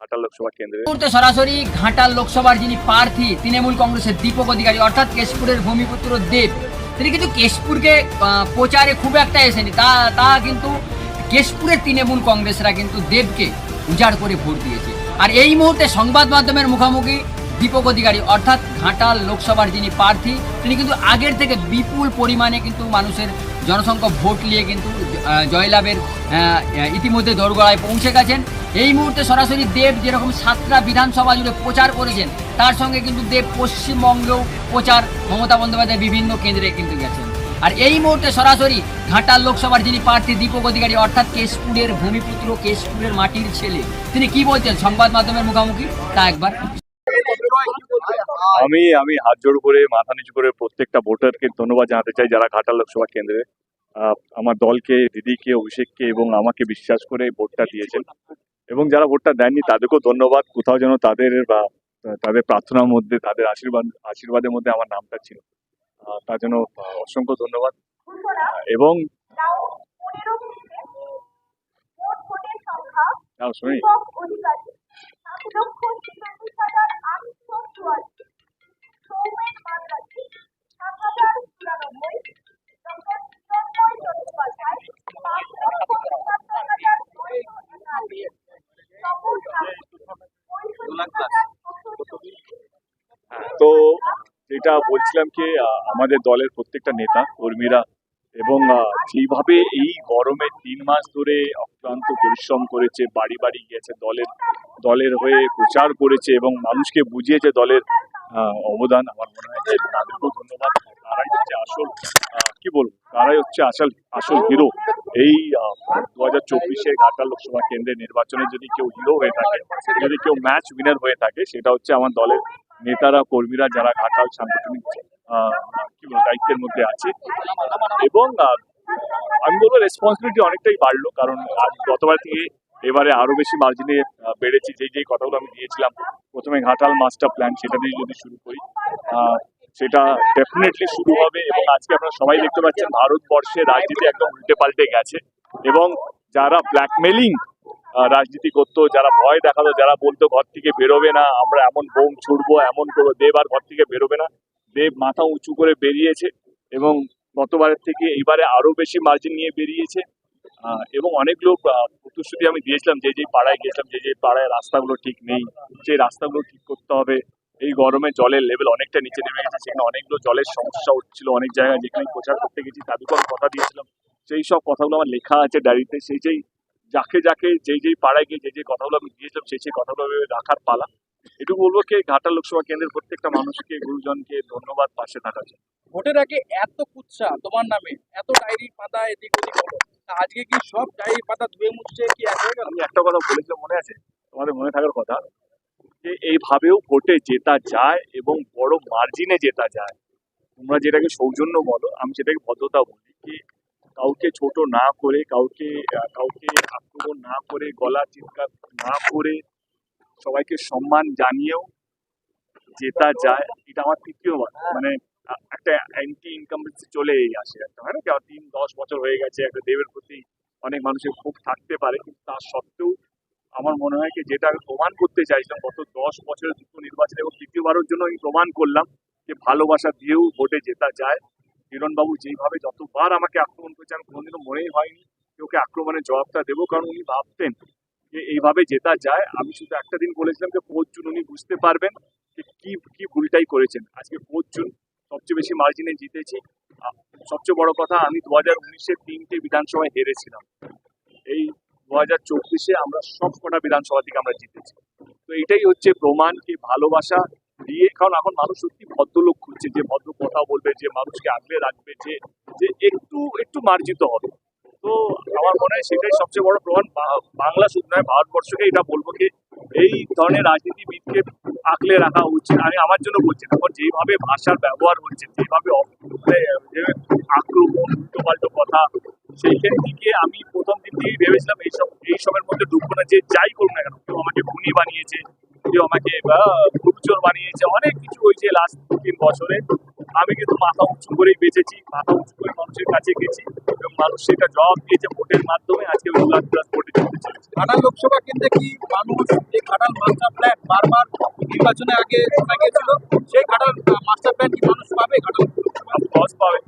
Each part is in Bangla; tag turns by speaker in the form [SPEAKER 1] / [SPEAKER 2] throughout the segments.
[SPEAKER 1] ঘাটাল লোকসভা কেন্দ্রে।
[SPEAKER 2] মুহূর্তে সরাসরি ঘাটাল লোকসভার যিনি প্রার্থী, তৃণমূল কংগ্রেসের দীপক অধিকারী, অর্থাৎ কেশপুরের ভূমিপুত্র দেব, তিনি কিন্তু কেশপুরকে প্রচারে খুব একটা এসেনি তা তা কিন্তু কেশপুরের তৃণমূল কংগ্রেসরা কিন্তু দেবকে উজাড় করে ভোট দিয়েছে। আর এই মুহূর্তে সংবাদ মাধ্যমের মুখোমুখি দীপক অধিকারী, অর্থাৎ ঘাটাল লোকসভার যিনি প্রার্থী, তিনি কিন্তু আগের থেকে বিপুল পরিমাণে কিন্তু মানুষের জনসংখ্যা ভোট নিয়ে কিন্তু জয়লাভের ইতিমধ্যে দোরগোড়ায় পৌঁছে গেছেন। এই মুহূর্তে সরাসরি দেব যেরকম সাতটা বিধানসভা জুড়ে প্রচার করেছেন, তার সঙ্গে কিন্তু দেব পশ্চিমবঙ্গেও প্রচার। মমতা বন্দ্যোপাধ্যায় বিভিন্ন কেন্দ্রে কিন্তু গেছেন। আর এই মুহূর্তে সরাসরি ঘাটাল লোকসভার যিনি প্রার্থী দীপক অধিকারী, অর্থাৎ কেশপুরের ভূমিপুত্র, কেশপুরের মাটির ছেলে, তিনি কি বলছেন সংবাদ মাধ্যমের মুখোমুখি? তা একবার
[SPEAKER 1] আমি আমি হাত জোড় করে মাথা নিচু করে প্রত্যেকটা ভোটারকে ধন্যবাদ জানাতে চাই যারা ঘাটাল লোকসভা কেন্দ্রে। আমার দলকে দিদিকে অভিষেককে এবং আমাকে বিশ্বাস করে ভোটটা দিয়েছেন। এবং যারা ভোটটা দেননি তাদেরকেও ধন্যবাদ। কোথাও যেন তাদের বা তাদের প্রার্থনার মধ্যে তাদের আশীর্বাদ আশীর্বাদের মধ্যে আমার নামটা ছিল। তার জন্য অসংখ্য ধন্যবাদ। এবং শুনি। তো যেটা বলছিলাম কি আমাদের দলের প্রত্যেকটা নেতা কর্মীরা এবং আহ, যেইভাবে এই গরমে তিন মাস ধরে অক্লান্ত পরিশ্রম করেছে বাড়ি বাড়ি গিয়েছে দলের দলের হয়ে প্রচার করেছে এবং মানুষকে বুঝিয়েছে দলের অবদান আমার মনে হয় যে তাদেরকেও ধন্যবাদ। তারাই হচ্ছে আসল কি বলব? তারাই হচ্ছে আসল আসল হিরো। এই দু হাজার চব্বিশে ঘাটাল লোকসভা কেন্দ্রের নির্বাচনে যদি কেউ হিরো হয়ে থাকে যদি কেউ ম্যাচ উইনার হয়ে থাকে সেটা হচ্ছে আমার দলের নেতারা, কর্মীরা যারা ঘাটাল সাংগঠনিক কি বলব, দায়িত্বের মধ্যে আছে। এবং আমি বলব রেসপন্সিবিলিটি অনেকটাই বাড়লো, কারণ গতবার থেকে এবারে আরও বেশি মার্জিনে বেড়েছে। যেই যেই কথাগুলো আমি দিয়েছিলাম, প্রথমে ঘাটাল মাস্টার প্ল্যান সেটা দিয়ে যদি শুরু করি সেটা ডেফিনেটলি শুরু হবে এবং আজকে আপনারা সবাই দেখতে পাচ্ছেন ভারতবর্ষে রাজনীতি একদম উল্টে পাল্টে গেছে। এবং যারা ব্ল্যাকমেলিং রাজনীতি করতো, যারা ভয় দেখাতো, যারা বলতো, ঘর থেকে বেরোবে না, আমরা এমন বোম ছুড়বো, এমন করব। দেব আর ঘর থেকে বেরোবে না। দেব মাথা উঁচু করে বেরিয়েছে এবং গতবারের থেকে এবারে আরও বেশি মার্জিন নিয়ে বেরিয়েছে। এবং অনেক লোক প্রতিশ্রুতি আমি দিয়েছিলাম যে যে পাড়ায় গেছিলাম যে যে পাড়ায় রাস্তাগুলো ঠিক নেই, সেই রাস্তাগুলো ঠিক করতে হবে। এই গরমে জলের লেভেল অনেকটা নিচে নেমে গেছে, সেখানে অনেকগুলো জলের সমস্যা হচ্ছিল অনেক জায়গায়, যেখানে প্রচার করতে গেছি তাদেরকে আমি কথা দিয়েছিলাম। সেই সব কথাগুলো আমার লেখা আছে ডায়েরিতে, সেই যেই যাকে যাকে যেই যেই পাড়ায় গিয়ে যে যে কথাগুলো আমি দিয়েছিলাম সেই সেই কথাগুলো রাখার পালা। এটুকু বলব কি ঘাটাল লোকসভা কেন্দ্রের প্রত্যেকটা মানুষকে গুরুজনকে ধন্যবাদ পাশে থাকার জন্য।
[SPEAKER 3] ভোটের আগে এত কুচ্ছা তোমার নামে এত ডায়েরি পাতা এদিক ওদিক হলো। আজকে কি সব ডায়েরি পাতা ধুয়ে মুছছে কি এক
[SPEAKER 1] আমি একটা কথা বলেছিলাম মনে আছে? তোমাদের মনে থাকার কথা? যে এইভাবেও ভোটে জেতা যায় এবং বড় মার্জিনে জেতা যায়। তোমরা যেটাকে সৌজন্য বলো আমি সেটাকে ভদ্রতা বলি কি কাউকে ছোট না করে, কাউকে কাউকে আক্রমণ না করে, গলা চিৎকার না করে সবাইকে সম্মান জানিয়েও জেতা যায়। এটা আমার তৃতীয়বার মানে একটা অ্যান্টি ইনকামবেন্সি চলে আসে একটা, হয় না? কি আমার তিন, দশ বছর হয়ে গেছে, একটা দেবের প্রতি অনেক মানুষের ক্ষোভ থাকতে পারে, কিন্তু তার সত্ত্বেও আমার মনে হয় কি, যেটা আমি প্রমাণ করতে চাইছিলাম, গত দশ বছরের দুটো নির্বাচন এবং তৃতীয়বারের জন্য আমি প্রমাণ করলাম যে ভালোবাসা দিয়েও ভোটে জেতা যায়। কিরণবাবু যেইভাবে যতবার আমাকে আক্রমণ করেছে, আমি কোনোদিনও মনেই হয়নি যে ওকে আক্রমণের জবাবটা দেবো, কারণ উনি ভাবতেন যে এইভাবে জেতা যায়। আমি শুধু একটা দিন বলেছিলাম যে পঁচিশ জুন উনি বুঝতে পারবেন যে কি কি ভুলটাই করেছেন। আজকে পঁচিশ জুন সবচেয়ে বেশি মার্জিনে জিতেছি। সবচেয়ে বড় কথা, আমি দু হাজার উনিশে তিনটে বিধানসভায় হেরেছিলাম। এই দু হাজার চব্বিশে আমরা সব কটা বিধানসভা থেকে আমরা জিতেছি। তো এটাই হচ্ছে প্রমাণ কি ভালোবাসা দিয়ে, কারণ এখন মানুষ সত্যি ভদ্রলোক খুঁজছে যে ভদ্র কথা বলবে, যে মানুষকে আগলে রাখবে, যে যে একটু একটু মার্জিত হবে। তো আমার মনে হয় সেটাই সবচেয়ে বড় প্রমাণ। বাংলা শুধু নয়, ভারতবর্ষকে এটা বলব কি এই ধরনের রাজনীতিবিদকে আঁকলে রাখা উচিত। আমি আমার জন্য বলছি এখন যেভাবে ভাষার ব্যবহার হচ্ছে যেভাবে মানে যে আক্রমণ উল্টো কথা সেইখান থেকে আমি প্রথম দিন থেকেই ভেবেছিলাম, এইসব, এইসবের মধ্যে ঢুকবো না, যে যাই করুন না কেন, কেউ আমাকে খুনি বানিয়েছে কেউ আমাকে বা গুরুচোর বানিয়েছে অনেক কিছু হয়েছে লাস্ট তিন বছরে। আমি কিন্তু মাথা উঁচু করেই বেঁচেছি মাথা উঁচু করে মানুষের কাছে গেছি এবং মানুষ সেটা জবাব দিয়েছে ভোটের মাধ্যমে। আজকে উল্লাস প্লাস ভোটে জিতে চলেছি।
[SPEAKER 3] ঘাটাল লোকসভা কেন্দ্রে কি মানুষ এই ঘাটাল মাস্টার প্ল্যান বারবার নির্বাচনে আগে শোনা গিয়েছিল সেই ঘাটাল মাস্টার প্ল্যান কি মানুষ পাবে ঘাটাল
[SPEAKER 1] বস পাবে।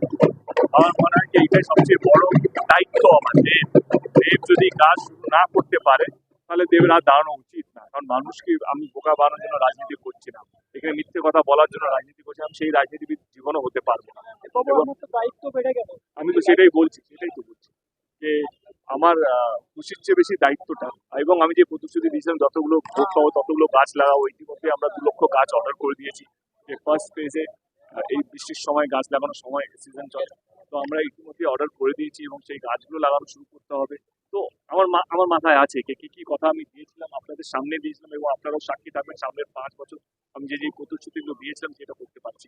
[SPEAKER 1] আমার মনে হয় যে এইটাই সবচেয়ে বড় দায়িত্ব আমার দেব দেব যদি কাজ শুরু না করতে পারে তাহলে দেবের আর দাঁড়ানো উচিত মানুষকে আমি বোকা বানানোর জন্য রাজনীতি করছি না। এখানে মিথ্যে কথা বলার জন্য রাজনীতি করছি আমি সেই রাজনীতিবিদ জীবনও হতে পারব না।
[SPEAKER 3] দায়িত্ব
[SPEAKER 1] আমি তো সেটাই বলছি সেটাই তো বলছি যে আমার খুশির চেয়ে বেশি দায়িত্বটা এবং আমি যে প্রতিশ্রুতি দিয়েছিলাম যতগুলো ভোট পাবো ততগুলো গাছ লাগাবো ইতিমধ্যে আমরা দু লক্ষ গাছ অর্ডার করে দিয়েছি। যে ফার্স্ট ফেজে এই বৃষ্টির সময় গাছ লাগানোর সময় সিজন চলে। তো আমরা ইতিমধ্যে অর্ডার করে দিয়েছি এবং সেই গাছগুলো লাগানো শুরু করতে হবে। আমার আমার মাথায় আছে কে, কি কি কথা আমি দিয়েছিলাম, আপনাদের সামনে দিয়েছিলাম এবং আপনারাও সাক্ষী থাকবেন সামনের পাঁচ বছর আমি যে যে প্রতিশ্রুতিগুলো দিয়েছিলাম সেটা করতে পারছি।